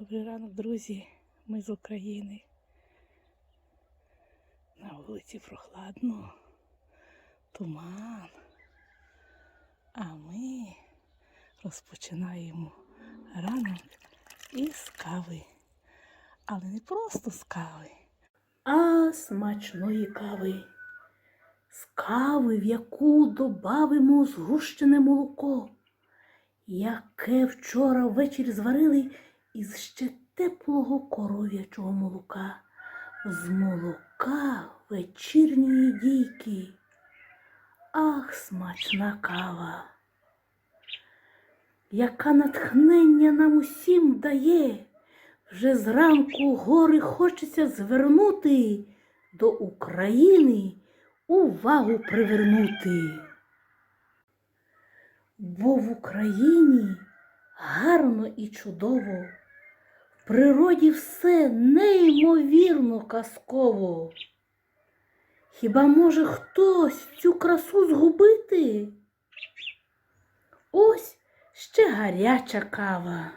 Добрий ранок, друзі. Ми з України. На вулиці прохладно, туман. А ми розпочинаємо ранок із кави. Але не просто з кави, а смачної кави. З кави, в яку добавимо згущене молоко, яке вчора ввечері зварили із ще теплого коров'ячого молока, з молока вечірньої дійки. Ах, смачна кава, яка натхнення нам усім дає. Вже зранку гори хочеться звернути до України увагу привернути. Бо в Україні гарно і чудово, природі все неймовірно казково. Хіба може хтось цю красу згубити? Ось ще гаряча кава.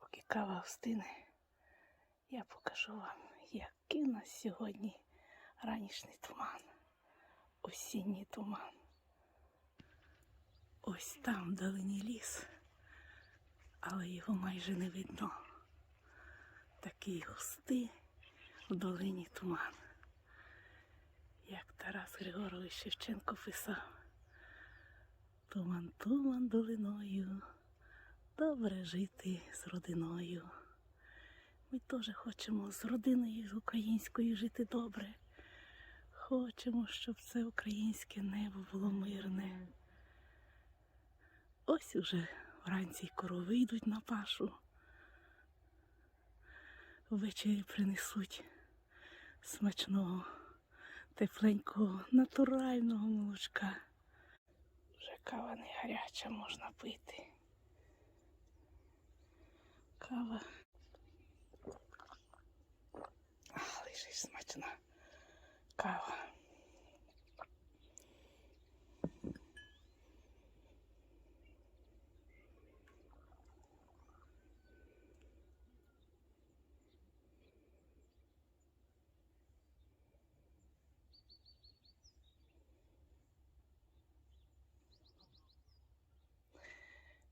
Поки кава встине, я покажу вам, який у сьогодні ранішній туман, осінній туман. Ось там вдалині ліс, але його майже не видно. Такий густий в долині туман. Як Тарас Григорович Шевченко писав, туман, туман долиною, добре жити з родиною. Ми теж хочемо з родиною з українською жити добре. Хочемо, щоб це українське небо було мирне. Ось уже вранці корови йдуть на пашу. Ввечері принесуть смачного, тепленького, натурального молочка. Вже кава не гаряча, можна пити. Кава. Але ж смачна кава.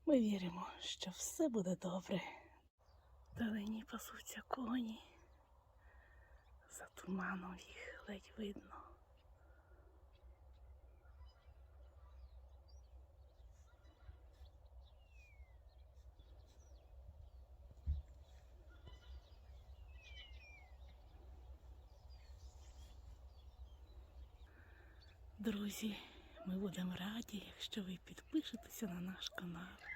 Ми віримо, що все буде добре. Далині пасуться коні. За туманом їх ледь видно. Друзі, ми будемо раді, якщо ви підпишетеся на наш канал.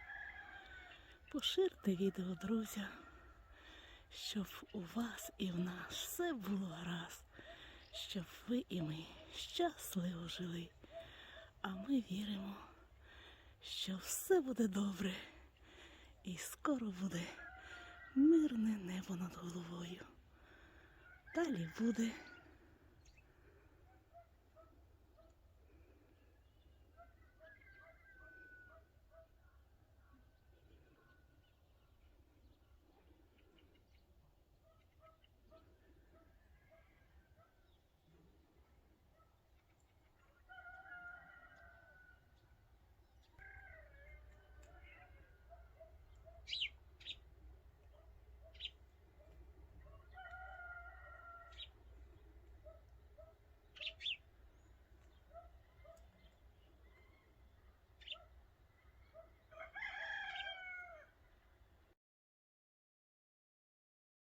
Поширте відео друзям, щоб у вас і в нас все було гаразд, щоб ви і ми щасливо жили. А ми віримо, що все буде добре і скоро буде мирне небо над головою. Далі буде